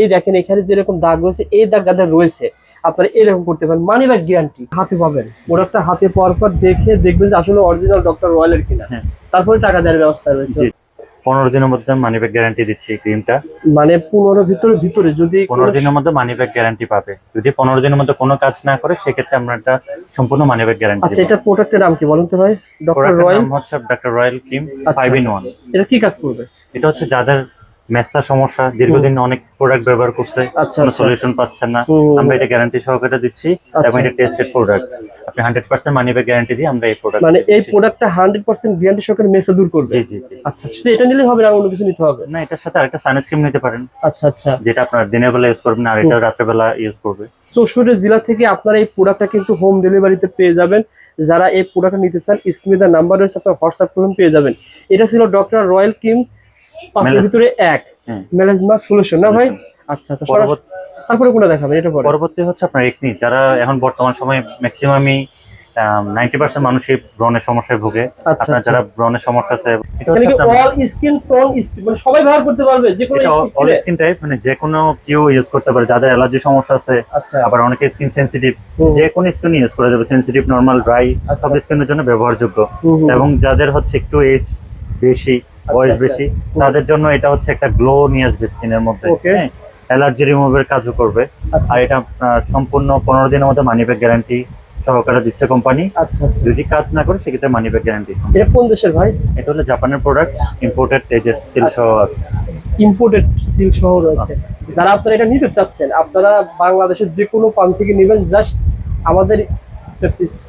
এই দেখেন এখানে যেরকম দাগ রয়েছে এই দাগ যাদের রয়েছে আপনারা এরকম করতে পারেন। মানি ব্যাগ গ্যারান্টি হাতে পাবেন। প্রোডাক্টটা হাতে পাওয়ার পর দেখে দেখবেন যে আসলে অরিজিনাল ডক্টর রয়্যালের কিনা। হ্যাঁ। তারপরে টাকা দেওয়ার ব্যবস্থা রয়েছে। জি। পনেরো দিনের মধ্যে মানি ব্যাগ গ্যারান্টি দিচ্ছি এই ক্রিমটা মানে পনেরো ভিতরে ভিতরে যদি পনেরো দিনের মধ্যে মানি ব্যাগ গ্যারান্টি পাবে। যদি পনেরো দিনের মধ্যে কোনো কাজ না করে সেক্ষেত্রে আমরা একটা সম্পূর্ণ মানি ব্যাগ গ্যারান্টি আচ্ছা এটা প্রোডাক্টের নাম কি বলুন তো ভাই? ডক্টর রয়্যাল হচ্ছে doctor royal cream. Five in one এটা কি কাজ করবে? এটা হচ্ছে যাদের মেস্তার সমস্যা দীর্ঘদিন অনেক প্রোডাক্ট ব্যবহার করছে আচ্ছা, কোনো আচ্ছা। সলিউশন পাচ্ছেন না। আমরা এটা গ্যারান্টি সহকারে দিচ্ছি আচ্ছা। এবং এটা টেস্টেড প্রোডাক্ট আপনি hundred percent money back guarantee দিয়ে আমরা এই প্রোডাক্ট মানে এই প্রোডাক্টটা হান্ড্রেড পার্সেন্ট গ্যারান্টি সহকারে মেসে দূর করবে? জি জি আচ্ছা শুধু এটা নিলে হবে না অন্য কিছু নিতে হবে? না এটার সাথে আরেকটা সানস্ক্রিন নিতে পারেন। আচ্ছা আচ্ছা। যেটা আপনার দিনের বেলা ইউজ করবেন আর এটা রাত্রেবেলা ইউজ করবে। চৌষট্টি জেলা থেকে আপনারা এই প্রোডাক্টটা কিন্তু হোম ডেলিভারিতে পেয়ে যাবেন। যারা এই প্রোডাক্টটা নিতে চান স্ক্রিনে দেওয়ার নাম্বার রয়েছে আপনার হোয়াটসঅ্যাপ করুন পেয়ে যাবেন। এটা ছিল ডক্টর রয়্যাল কিম পাঁচের ভিতরে এক। মেলাজমা সলিউশন না ভাই? আচ্ছা আচ্ছা তারপরে কোনটা দেখাবেন এটা পরে। পরবর্তী হচ্ছে আপনার একনি যারা এখন বর্তমান সময়ে ম্যাক্সিমামই নাইনটি পার্সেন্ট মানুষই ব্রণের সমস্যায় ভুগে। আচ্ছা, আপনার আচ্ছা। যারা ব্রণের সমস্যা আছে অল স্কিন টোন মানে সবাই ব্যবহার করতে পারবে যে কোনো অল স্কিন টাইপ মানে যে কোনো কেউ ইউজ করতে পারে যাদের অ্যালার্জি সমস্যা আছে আচ্ছা। আবার অনেকে স্কিন সেনসিটিভ। যে কোনো স্কিন ইউজ করা যাবে সেনসিটিভ নর্মাল ড্রাই। সব স্কিনের জন্য ব্যবহারযোগ্য। এবং যাদের হচ্ছে একটু এজ বেশি বয়স আচ্ছা। বেশি। তাদের জন্য এটা হচ্ছে একটা গ্লো নিয়ে আসবে স্কিনের মধ্যে। অ্যালার্জি রিমুভের কাজও করবে। আচ্ছা আর এটা আপনার সম্পূর্ণ পনেরো দিনের মধ্যে মানি ব্যাগ গ্যারান্টি সহকারে দিচ্ছে কোম্পানি আচ্ছা আচ্ছা। যদি কাজ না করে সেক্ষেত্রে মানি ব্যাগ গ্যারান্টি এটা কোন দেশের ভাই? এটা হলো জাপানের প্রোডাক্ট ইম্পোর্টেড তেজেস সিল আচ্ছা। সহ আছে। ইম্পোর্টেড সিল সহ রয়েছে। যারা আপনারা এটা নিতে চাচ্ছেন আপনারা বাংলাদেশের যে কোনো প্রান্ত থেকে নেবেন। জাস্ট আমাদের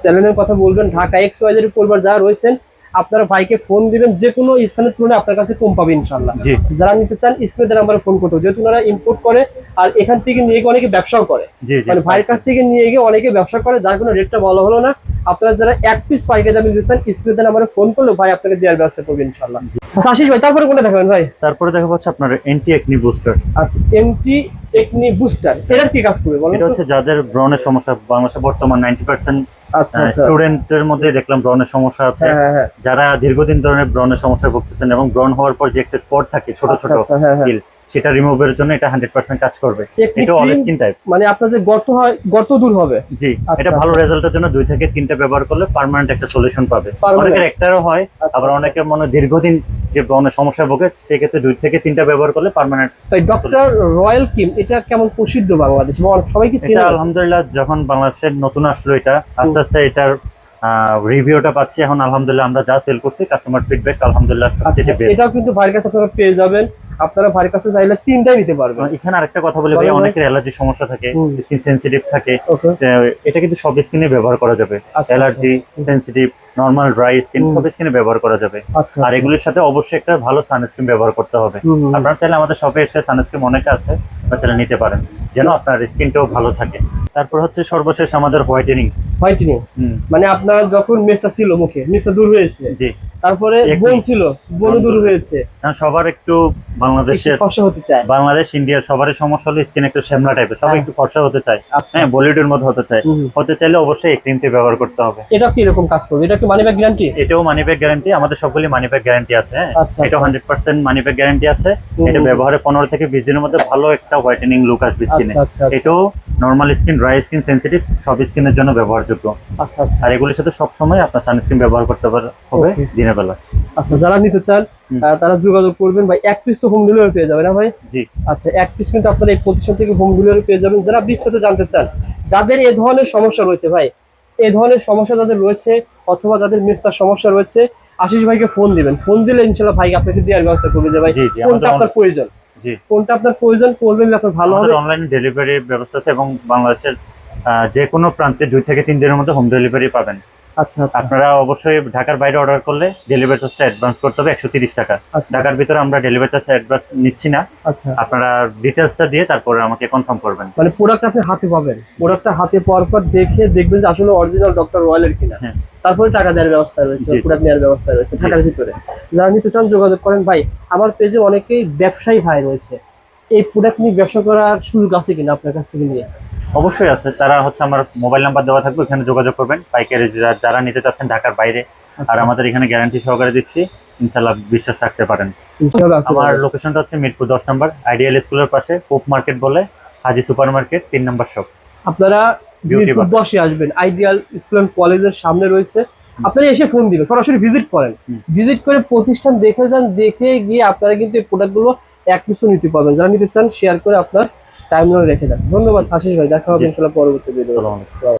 চ্যানেলের কথা বলবেন ঢাকা এক্স ওয়াইজের পরিবার যারা রয়েছেন আপনার ভাইকে ফোন দিবেন যে কোনো স্থানের তুলনায় আপনার কাছে কম পাবে ইনশাল্লাহ যারা নিতে চান স্ক্রিনে নাম্বারে ফোন করতে যেহেতু ওনারা ইম্পোর্ট করে আর এখান থেকে নিয়ে গিয়ে অনেকে ব্যবসাও করে। মানে ভাইয়ের কাছ থেকে নিয়ে গিয়ে অনেকে ব্যবসা করে যার কোনো রেটটা ভালো হলো না। আপনারা যারা এক পিস পাইকে দামে নিতে চান স্ক্রিনে নাম্বারে ফোন করলে ভাই আপনাকে দেওয়ার ব্যবস্থা করবে ইনশাল্লাহ আচ্ছা, আশিস ভাই তারপরে কোনটা দেখাবেন ভাই? তারপরে দেখা হচ্ছে আপনার এন্টি একনি বুস্টার আচ্ছা এন্টি একনি বুস্টার এটার কি কাজ করবে বলেন এটা হচ্ছে যাদের ব্রণের সমস্যা বাংলাদেশে বর্তমান 90% আচ্ছা, হ্যাঁ, আচ্ছা। স্টুডেন্টদের মধ্যে দেখলাম ব্রণের সমস্যা আছে। হ্যাঁ, হ্যাঁ, যারা দীর্ঘদিন ধরে ব্রণের সমস্যায় ভুগতেছেন এবং ব্রণ হওয়ার পর যে একটা স্পট থাকে ছোট আচ্ছা, ছোট আচ্ছা সেটা রিমুভের জন্য এটা হান্ড্রেড পার্সেন্ট কাজ করবে। এটা অল স্কিন টাইপ মানে আপনাদের গর্ত হয় গর্ত দূর হবে। জি আচ্ছা, এটা ভালো আচ্ছা। রেজাল্টের জন্য দুই থেকে তিনটা ব্যবহার করলে পার্মানেন্ট একটা সলিউশন পাবে। অনেকের একটারও হয় আচ্ছা, আবার আচ্ছা। অনেকের মনে দীর্ঘদিন যে ব্রণের সমস্যায় ভোগে সেক্ষেত্রে দুই থেকে তিনটা ব্যবহার করলে পার্মানেন্ট তাই ডক্টর রয়্যাল কিম এটা কেমন প্রসিদ্ধ বাংলাদেশ? সবাই কি চেনে? আলহামদুলিল্লাহ যখন বাংলাদেশের নতুন আসলো এটা আস্তে আস্তে এটার রিভিউটা পাচ্ছি। এখন আলহামদুলিল্লাহ আমরা যা সেল করছি কাস্টমার ফিডব্যাক আলহামদুলিল্লাহ আচ্ছা সবচেয়ে বেস্ট এটাও কিন্তু ভাইয়ের কাছে আপনারা পেয়ে যাবেন। আপনারা ভাইয়ের কাছে চাইলে তিনটাই নিতে পারবেন। এখানে আরেকটা কথা বলি ভাই অনেকের অ্যালার্জি সমস্যা থাকে স্কিন সেনসিটিভ থাকে। এটা কিন্তু সব স্কিনে ব্যবহার করা যাবে। আচ্ছা, allergy sensitive normal dry skin সব স্কিনে ব্যবহার করা যাবে। আচ্ছা আর আচ্ছা। এগুলির সাথে অবশ্যই একটা ভালো সানস্ক্রিন ব্যবহার করতে হবে। আপনারা চাইলে আমাদের শপে এসে সানস্ক্রিন অনেক আছে আপনারা চাইলে নিতে পারেন। যেন আপনার স্কিনটাও ভালো থাকে। তারপর হচ্ছে সর্বশেষ আমাদের হোয়াইটেনিং হোয়াইটেনিং মানে আপনার যখন মেসটা ছিল মুখে মেসটা দূর হয়েছে। জি। তারপরে বোন ছিল বোন দূর হয়েছে। সবার একটু বাংলাদেশের ফর্সা হতে চায়। বাংলাদেশ ইন্ডিয়ার সবারই সমস্যা হলো স্কিন একটু শ্যামলা টাইপের সবাই হ্যাঁ। একটু ফর্সা হতে চায়। আচ্ছা। হ্যাঁ বলিউডের মধ্যে হতে চায়। হতে চাইলে অবশ্যই এই ক্রিমটি ব্যবহার করতে হবে। এটা কি এরকম কাজ করবে? এটা কি মানি ব্যাগ গ্যারান্টি এটাও মানি ব্যাগ গ্যারান্টি আমাদের সবগুলি মানি ব্যাগ গ্যারান্টি আছে হ্যাঁ। আচ্ছা। Hundred percent money back guarantee আছে। এটা। ব্যবহারে পনেরো থেকে বিশ দিনের মধ্যে ভালো একটা হোয়াইটেনিং লুক আসবে স্কিনে আচ্ছা। এটাও normal skin dry skin sensitive সব স্কিনের জন্য ব্যবহারযোগ্য। আচ্ছা আচ্ছা। আর এগুলির সাথে সবসময় আপনার সানস্ক্রিন ব্যবহার করতে হবে দিনের বেলা। আচ্ছা যারা নিতে চান তারা যোগাযোগ করবেন। ভাই এক পিস তো হোম ডেলিভারি পেয়ে যাবে না ভাই? জি। আচ্ছা এক পিস কিন্তু আপনারা এই প্রতিষ্ঠান থেকে হোম ডেলিভারি পেয়ে যাবেন। যারা বিস্তারিত জানতে চান যাদের এ ধরনের সমস্যা রয়েছে ভাই এ ধরনের সমস্যা যাদের রয়েছে অথবা যাদের মেস্তার সমস্যা রয়েছে আশিস ভাইকে ফোন দিবেন। ফোন দিলে ইনশাল্লাহ ভাই আপনাকে দেওয়ার ব্যবস্থা করবে যে ভাই কোনটা আপনার প্রয়োজন? কোনটা আপনার প্রয়োজন করবেন আপনার ভালো হবে? অনলাইন ডেলিভারি ব্যবস্থা আছে এবং বাংলাদেশের যে কোনো প্রান্তে দুই থেকে তিন দিনের মধ্যে হোম ডেলিভারি পাবেন। আচ্ছা আচ্ছা। আপনারা অবশ্যই ঢাকার বাইরে অর্ডার করলে ডেলিভারি চার্জটা অ্যাডভান্স করতে হবে একশো তিরিশ টাকা। আচ্ছা। ঢাকার ভিতরে আমরা ডেলিভারি চার্জ অ্যাডভান্স নিচ্ছি না। আচ্ছা। আপনারা ডিটেলসটা দিয়ে তারপরে আমাকে কনফার্ম করবেন। মানে প্রোডাক্ট আপনি হাতে পাবেন। প্রোডাক্টটা হাতে পাওয়ার পর দেখে দেখবেন যে আসলে অরিজিনাল ডক্টর রয়্যালের কিনা। হ্যাঁ। তারপরে টাকা দেওয়ার ব্যবস্থা রয়েছে প্রোডাক্ট নেওয়ার ব্যবস্থা রয়েছে ঢাকার ভিতরে। যারা নিতে চান যোগাযোগ করেন ভাই আমার পেজে অনেকেই ব্যবসায়ী ভাই রয়েছে। এই প্রোডাক্ট নিয়ে ব্যবসা করার সুযোগ আছে কিনা আপনার কাছ থেকে নিয়ে? অবশ্যই আছে। তারা হচ্ছে আমার মোবাইল নাম্বার দেওয়া থাকবে ওখানে যোগাযোগ করবেন। পাইকারি যারা- নিতে চাচ্ছেন ঢাকার বাইরে আর আচ্ছা। আমাদের এখানে গ্যারান্টি সহকারে দিচ্ছি ইনশাল্লাহ বিশ্বাস রাখতে পারেন। আমার লোকেশনটা হচ্ছে মিরপুর দশ নম্বর আইডিয়াল স্কুলের পাশে পোপ মার্কেট বলে হাজি সুপার মার্কেট তিন নম্বর শপ আপনারা মিরপুর দশে আসবেন আইডিয়াল স্কুল অ্যান্ড কলেজের সামনে রয়েছে। আপনারা এসে ফোন দিবেন সরাসরি ভিজিট করেন। ভিজিট করে প্রতিষ্ঠান দেখে যান দেখে গিয়ে আপনারা কিন্তু এই প্রোডাক্টগুলো এক পিছু নিতে পারবেন। যারা নিতে চান শেয়ার করে আপনার টাইম রেখে দেন ধন্যবাদ আশিস ভাই দেখা হবে। ইনশাল্লাহ পরবর্তী ভিডিও।